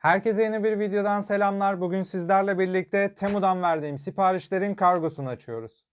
Herkese yeni bir videodan selamlar. Bugün sizlerle birlikte Temu'dan verdiğim siparişlerin kargosunu açıyoruz.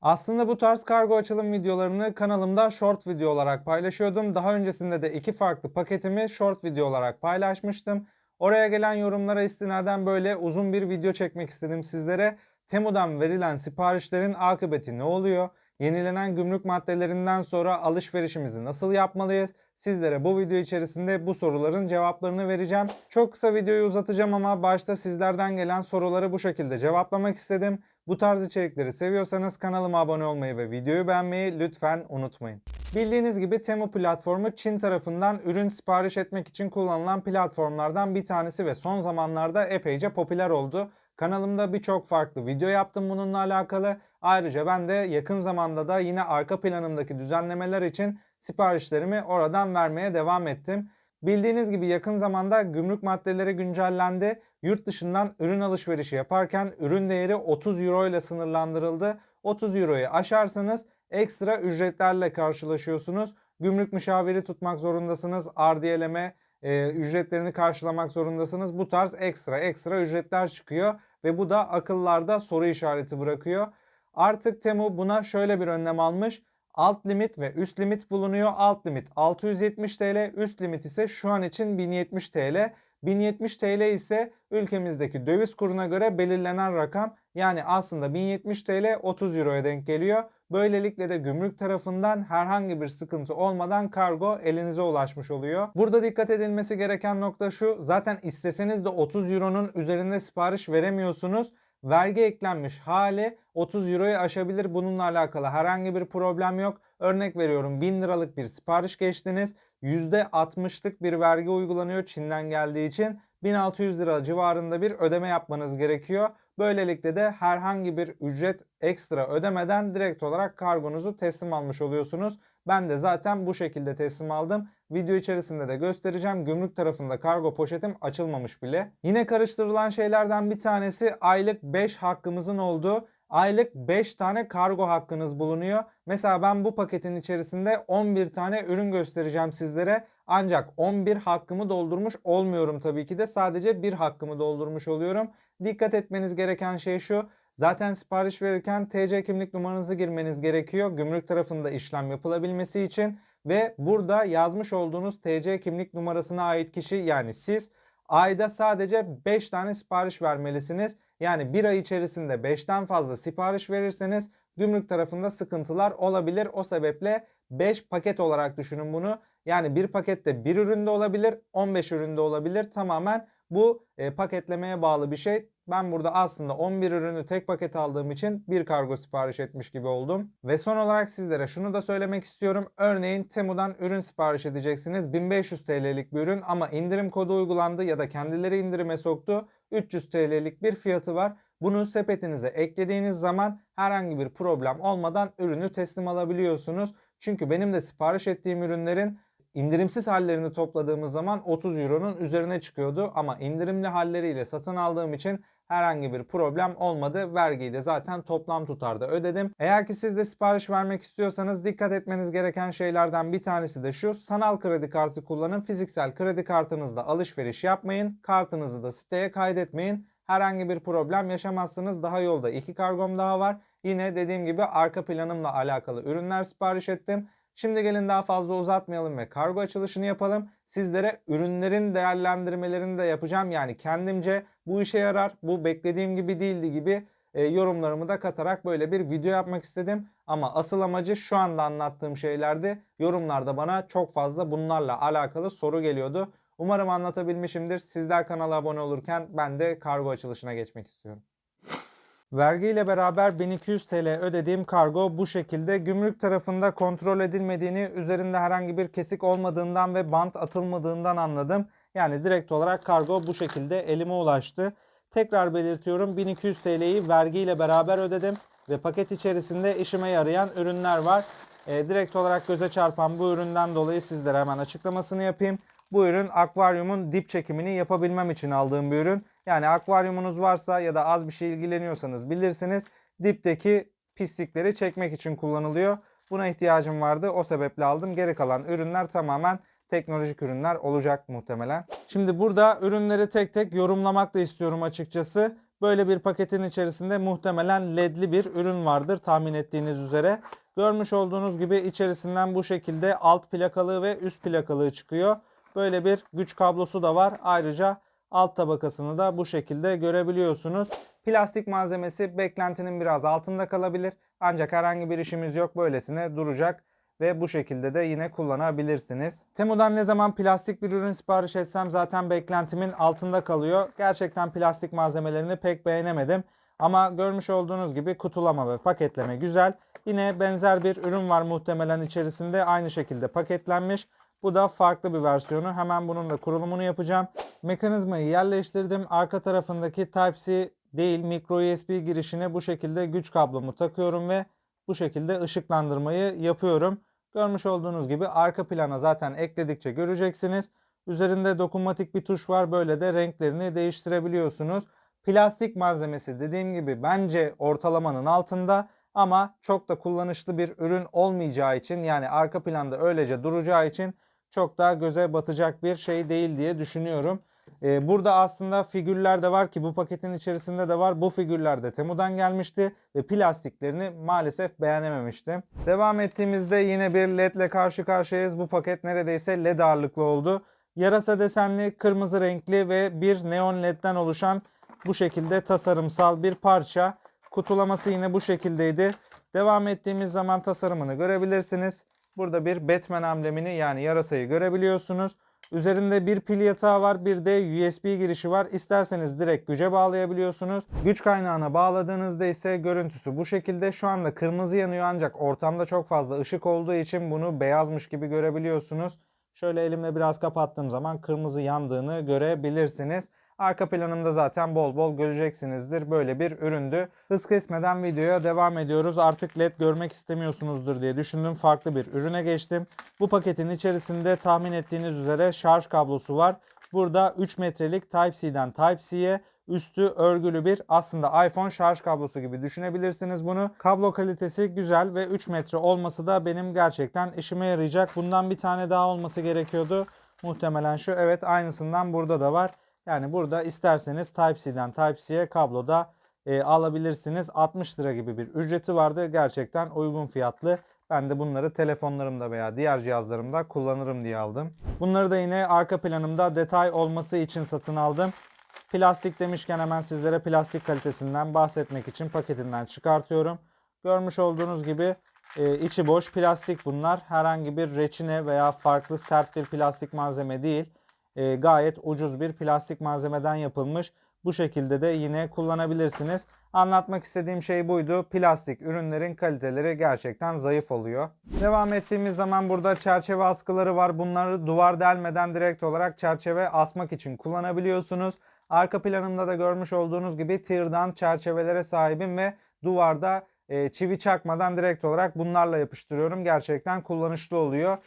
Aslında bu tarz kargo açılım videolarını kanalımda short video olarak paylaşıyordum. Daha öncesinde de iki farklı paketimi short video olarak paylaşmıştım. Oraya gelen yorumlara istinaden böyle uzun bir video çekmek istedim sizlere. Temu'dan verilen siparişlerin akıbeti ne oluyor? Yenilenen gümrük maddelerinden sonra alışverişimizi nasıl yapmalıyız? Sizlere bu video içerisinde bu soruların cevaplarını vereceğim. Çok kısa videoyu uzatacağım ama başta sizlerden gelen soruları bu şekilde cevaplamak istedim. Bu tarz içerikleri seviyorsanız kanalıma abone olmayı ve videoyu beğenmeyi lütfen unutmayın. Bildiğiniz gibi Temu platformu Çin tarafından ürün sipariş etmek için kullanılan platformlardan bir tanesi ve son zamanlarda epeyce popüler oldu. Kanalımda birçok farklı video yaptım bununla alakalı. Ayrıca ben de yakın zamanda da yine arka planımdaki düzenlemeler için siparişlerimi oradan vermeye devam ettim. Bildiğiniz gibi yakın zamanda gümrük maddeleri güncellendi. Yurt dışından ürün alışverişi yaparken ürün değeri 30 euro ile sınırlandırıldı. 30 euroyu aşarsanız ekstra ücretlerle karşılaşıyorsunuz. Gümrük müşaviri tutmak zorundasınız. Ardiyeleme e, ücretlerini karşılamak zorundasınız. Bu tarz ekstra ekstra ücretler çıkıyor ve bu da akıllarda soru işareti bırakıyor. Artık Temu buna şöyle bir önlem almış. Alt limit ve üst limit bulunuyor. Alt limit 670 TL, üst limit ise şu an için 1070 TL. 1070 TL ise ülkemizdeki döviz kuruna göre belirlenen rakam. Yani aslında 1070 TL 30 Euro'ya denk geliyor. Böylelikle de gümrük tarafından herhangi bir sıkıntı olmadan kargo elinize ulaşmış oluyor. Burada dikkat edilmesi gereken nokta şu. Zaten isteseniz de 30 Euro'nun üzerinde sipariş veremiyorsunuz vergi eklenmiş hali 30 euroyu aşabilir. Bununla alakalı herhangi bir problem yok. Örnek veriyorum 1000 liralık bir sipariş geçtiniz. %60'lık bir vergi uygulanıyor Çin'den geldiği için. 1600 lira civarında bir ödeme yapmanız gerekiyor. Böylelikle de herhangi bir ücret ekstra ödemeden direkt olarak kargonuzu teslim almış oluyorsunuz. Ben de zaten bu şekilde teslim aldım. Video içerisinde de göstereceğim. Gümrük tarafında kargo poşetim açılmamış bile. Yine karıştırılan şeylerden bir tanesi aylık 5 hakkımızın olduğu aylık 5 tane kargo hakkınız bulunuyor. Mesela ben bu paketin içerisinde 11 tane ürün göstereceğim sizlere. Ancak 11 hakkımı doldurmuş olmuyorum tabii ki de sadece bir hakkımı doldurmuş oluyorum. Dikkat etmeniz gereken şey şu. Zaten sipariş verirken TC kimlik numaranızı girmeniz gerekiyor. Gümrük tarafında işlem yapılabilmesi için ve burada yazmış olduğunuz TC kimlik numarasına ait kişi yani siz ayda sadece 5 tane sipariş vermelisiniz. Yani bir ay içerisinde 5'ten fazla sipariş verirseniz gümrük tarafında sıkıntılar olabilir. O sebeple 5 paket olarak düşünün bunu. Yani bir pakette bir üründe olabilir, 15 üründe olabilir. Tamamen bu e, paketlemeye bağlı bir şey. Ben burada aslında 11 ürünü tek paket aldığım için bir kargo sipariş etmiş gibi oldum. Ve son olarak sizlere şunu da söylemek istiyorum. Örneğin Temu'dan ürün sipariş edeceksiniz. 1500 TL'lik bir ürün ama indirim kodu uygulandı ya da kendileri indirime soktu. 300 TL'lik bir fiyatı var. Bunu sepetinize eklediğiniz zaman herhangi bir problem olmadan ürünü teslim alabiliyorsunuz. Çünkü benim de sipariş ettiğim ürünlerin indirimsiz hallerini topladığımız zaman 30 euronun üzerine çıkıyordu ama indirimli halleriyle satın aldığım için herhangi bir problem olmadı. Vergiyi de zaten toplam tutarda ödedim. Eğer ki siz de sipariş vermek istiyorsanız dikkat etmeniz gereken şeylerden bir tanesi de şu. Sanal kredi kartı kullanın. Fiziksel kredi kartınızda alışveriş yapmayın. Kartınızı da siteye kaydetmeyin. Herhangi bir problem yaşamazsınız. Daha yolda iki kargom daha var. Yine dediğim gibi arka planımla alakalı ürünler sipariş ettim. Şimdi gelin daha fazla uzatmayalım ve kargo açılışını yapalım. Sizlere ürünlerin değerlendirmelerini de yapacağım. Yani kendimce bu işe yarar, bu beklediğim gibi değildi gibi e, yorumlarımı da katarak böyle bir video yapmak istedim. Ama asıl amacı şu anda anlattığım şeylerdi. Yorumlarda bana çok fazla bunlarla alakalı soru geliyordu. Umarım anlatabilmişimdir. Sizler kanala abone olurken ben de kargo açılışına geçmek istiyorum. Vergi ile beraber 1200 TL ödediğim kargo bu şekilde gümrük tarafında kontrol edilmediğini, üzerinde herhangi bir kesik olmadığından ve bant atılmadığından anladım. Yani direkt olarak kargo bu şekilde elime ulaştı. Tekrar belirtiyorum 1200 TL'yi vergi ile beraber ödedim ve paket içerisinde işime yarayan ürünler var. E, direkt olarak göze çarpan bu üründen dolayı sizlere hemen açıklamasını yapayım. Bu ürün akvaryumun dip çekimini yapabilmem için aldığım bir ürün. Yani akvaryumunuz varsa ya da az bir şey ilgileniyorsanız bilirsiniz. Dipteki pislikleri çekmek için kullanılıyor. Buna ihtiyacım vardı. O sebeple aldım. Geri kalan ürünler tamamen teknolojik ürünler olacak muhtemelen. Şimdi burada ürünleri tek tek yorumlamak da istiyorum açıkçası. Böyle bir paketin içerisinde muhtemelen ledli bir ürün vardır tahmin ettiğiniz üzere. Görmüş olduğunuz gibi içerisinden bu şekilde alt plakalığı ve üst plakalığı çıkıyor. Böyle bir güç kablosu da var. Ayrıca alt tabakasını da bu şekilde görebiliyorsunuz. Plastik malzemesi beklentinin biraz altında kalabilir. Ancak herhangi bir işimiz yok. Böylesine duracak ve bu şekilde de yine kullanabilirsiniz. Temu'dan ne zaman plastik bir ürün sipariş etsem zaten beklentimin altında kalıyor. Gerçekten plastik malzemelerini pek beğenemedim. Ama görmüş olduğunuz gibi kutulama ve paketleme güzel. Yine benzer bir ürün var muhtemelen içerisinde aynı şekilde paketlenmiş. Bu da farklı bir versiyonu. Hemen bunun da kurulumunu yapacağım. Mekanizmayı yerleştirdim. Arka tarafındaki Type-C değil micro USB girişine bu şekilde güç kablomu takıyorum ve bu şekilde ışıklandırmayı yapıyorum. Görmüş olduğunuz gibi arka plana zaten ekledikçe göreceksiniz. Üzerinde dokunmatik bir tuş var. Böyle de renklerini değiştirebiliyorsunuz. Plastik malzemesi dediğim gibi bence ortalamanın altında ama çok da kullanışlı bir ürün olmayacağı için yani arka planda öylece duracağı için çok daha göze batacak bir şey değil diye düşünüyorum. Ee, burada aslında figürler de var ki bu paketin içerisinde de var. Bu figürler de Temu'dan gelmişti ve plastiklerini maalesef beğenememiştim. Devam ettiğimizde yine bir LED ile karşı karşıyayız. Bu paket neredeyse LED ağırlıklı oldu. Yarasa desenli, kırmızı renkli ve bir neon ledden oluşan bu şekilde tasarımsal bir parça. Kutulaması yine bu şekildeydi. Devam ettiğimiz zaman tasarımını görebilirsiniz. Burada bir Batman amblemini yani yarasayı görebiliyorsunuz. Üzerinde bir pil yatağı var, bir de USB girişi var. İsterseniz direkt güce bağlayabiliyorsunuz. Güç kaynağına bağladığınızda ise görüntüsü bu şekilde. Şu anda kırmızı yanıyor ancak ortamda çok fazla ışık olduğu için bunu beyazmış gibi görebiliyorsunuz. Şöyle elimle biraz kapattığım zaman kırmızı yandığını görebilirsiniz. Arka planımda zaten bol bol göreceksinizdir. Böyle bir üründü. Hız kesmeden videoya devam ediyoruz. Artık LED görmek istemiyorsunuzdur diye düşündüm. Farklı bir ürüne geçtim. Bu paketin içerisinde tahmin ettiğiniz üzere şarj kablosu var. Burada 3 metrelik Type-C'den Type-C'ye üstü örgülü bir aslında iPhone şarj kablosu gibi düşünebilirsiniz bunu. Kablo kalitesi güzel ve 3 metre olması da benim gerçekten işime yarayacak. Bundan bir tane daha olması gerekiyordu. Muhtemelen şu. Evet aynısından burada da var. Yani burada isterseniz Type-C'den Type-C'ye kablo da e, alabilirsiniz. 60 lira gibi bir ücreti vardı. Gerçekten uygun fiyatlı. Ben de bunları telefonlarımda veya diğer cihazlarımda kullanırım diye aldım. Bunları da yine arka planımda detay olması için satın aldım. Plastik demişken hemen sizlere plastik kalitesinden bahsetmek için paketinden çıkartıyorum. Görmüş olduğunuz gibi e, içi boş plastik bunlar. Herhangi bir reçine veya farklı sert bir plastik malzeme değil. E, gayet ucuz bir plastik malzemeden yapılmış. Bu şekilde de yine kullanabilirsiniz. Anlatmak istediğim şey buydu. Plastik ürünlerin kaliteleri gerçekten zayıf oluyor. Devam ettiğimiz zaman burada çerçeve askıları var. Bunları duvar delmeden direkt olarak çerçeve asmak için kullanabiliyorsunuz. Arka planımda da görmüş olduğunuz gibi tırdan çerçevelere sahibim ve duvarda e, çivi çakmadan direkt olarak bunlarla yapıştırıyorum. Gerçekten kullanışlı oluyor.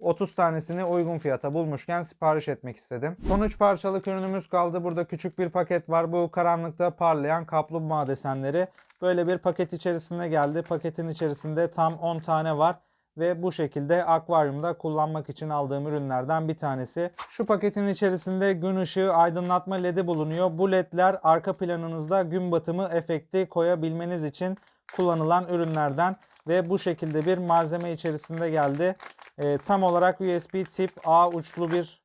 30 tanesini uygun fiyata bulmuşken sipariş etmek istedim. Son 3 parçalık ürünümüz kaldı. Burada küçük bir paket var. Bu karanlıkta parlayan kaplumbağa desenleri. Böyle bir paket içerisinde geldi. Paketin içerisinde tam 10 tane var ve bu şekilde akvaryumda kullanmak için aldığım ürünlerden bir tanesi. Şu paketin içerisinde gün ışığı aydınlatma ledi bulunuyor. Bu ledler arka planınızda gün batımı efekti koyabilmeniz için kullanılan ürünlerden ve bu şekilde bir malzeme içerisinde geldi. E, tam olarak USB tip A uçlu bir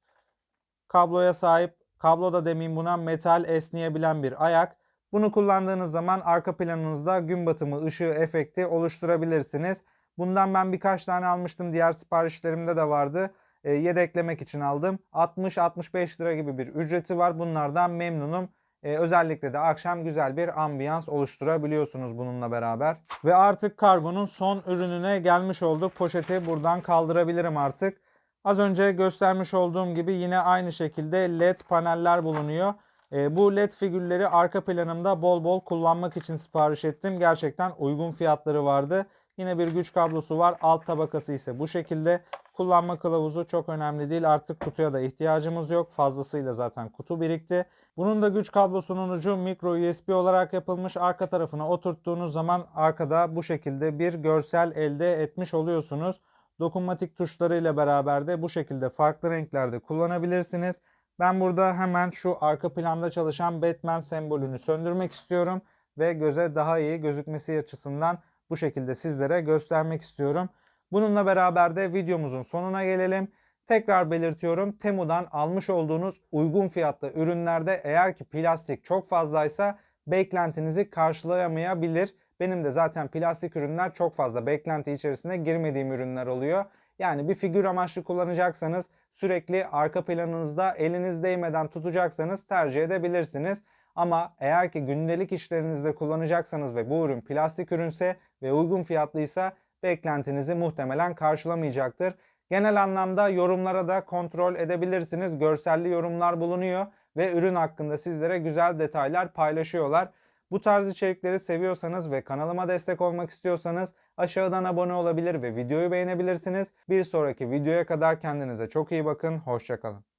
kabloya sahip. Kablo da demeyeyim buna metal esneyebilen bir ayak. Bunu kullandığınız zaman arka planınızda gün batımı ışığı efekti oluşturabilirsiniz. Bundan ben birkaç tane almıştım. Diğer siparişlerimde de vardı. E, yedeklemek için aldım. 60-65 lira gibi bir ücreti var. Bunlardan memnunum. E, özellikle de akşam güzel bir ambiyans oluşturabiliyorsunuz bununla beraber. Ve artık kargonun son ürününe gelmiş olduk. Poşeti buradan kaldırabilirim artık. Az önce göstermiş olduğum gibi yine aynı şekilde LED paneller bulunuyor. E, bu LED figürleri arka planımda bol bol kullanmak için sipariş ettim. Gerçekten uygun fiyatları vardı. Yine bir güç kablosu var. Alt tabakası ise bu şekilde. Kullanma kılavuzu çok önemli değil. Artık kutuya da ihtiyacımız yok. Fazlasıyla zaten kutu birikti. Bunun da güç kablosunun ucu micro USB olarak yapılmış. Arka tarafına oturttuğunuz zaman arkada bu şekilde bir görsel elde etmiş oluyorsunuz. Dokunmatik tuşlarıyla beraber de bu şekilde farklı renklerde kullanabilirsiniz. Ben burada hemen şu arka planda çalışan Batman sembolünü söndürmek istiyorum ve göze daha iyi gözükmesi açısından bu şekilde sizlere göstermek istiyorum. Bununla beraber de videomuzun sonuna gelelim. Tekrar belirtiyorum Temu'dan almış olduğunuz uygun fiyatlı ürünlerde eğer ki plastik çok fazlaysa beklentinizi karşılayamayabilir. Benim de zaten plastik ürünler çok fazla beklenti içerisine girmediğim ürünler oluyor. Yani bir figür amaçlı kullanacaksanız sürekli arka planınızda eliniz değmeden tutacaksanız tercih edebilirsiniz. Ama eğer ki gündelik işlerinizde kullanacaksanız ve bu ürün plastik ürünse ve uygun fiyatlıysa beklentinizi muhtemelen karşılamayacaktır. Genel anlamda yorumlara da kontrol edebilirsiniz. Görselli yorumlar bulunuyor ve ürün hakkında sizlere güzel detaylar paylaşıyorlar. Bu tarz içerikleri seviyorsanız ve kanalıma destek olmak istiyorsanız aşağıdan abone olabilir ve videoyu beğenebilirsiniz. Bir sonraki videoya kadar kendinize çok iyi bakın. Hoşçakalın.